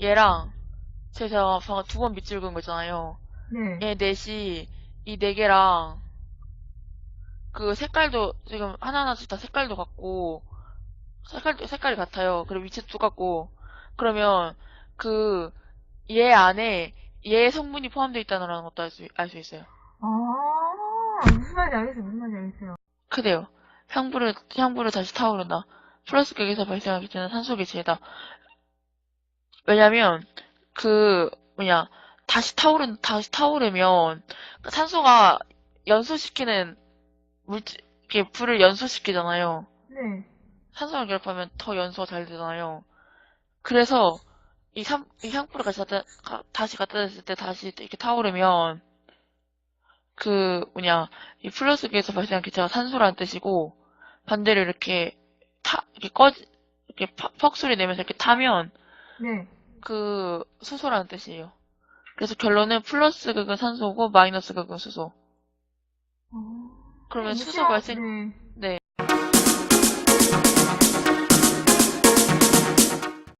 얘랑 제가 방금 두 번 밑줄 그은 거 있잖아요. 네. 얘 넷이 이 네 개랑 그 색깔도 지금 하나하나씩 다 색깔도 같고 색깔 색깔이 같아요. 그리고 위치도 똑같고 그러면 그 얘 안에 얘 성분이 포함되어 있다는 것도 알 수 알 수 있어요. 아, 무슨 말인지 알겠어요. 무슨 말인지 알겠어요. 그래요. 향부를 향부를 다시 타오른다. 플러스 극에서 발생하게 되는 산소 개체이다. 왜냐면 그 뭐냐 다시 타오른 다시 타오르면 그 산소가 연소시키는 물질 이렇게 불을 연소시키잖아요. 네. 산소랑 결합하면 더 연소가 잘 되잖아요. 그래서 이, 삼, 이 향불을 다시 갖다, 가- 다시 갖다 댔을 때 다시 이렇게 타오르면 그 뭐냐 이 플러스기에서 발생한 기체가 산소라는 뜻이고 반대로 이렇게 타 이렇게 꺼 이렇게 퍽, 퍽 소리 내면서 이렇게 타면 네. 그 수소라는 뜻이에요. 그래서 결론은 플러스 극은 산소고 마이너스 극은 수소. 어... 그러면 수소 발생. 네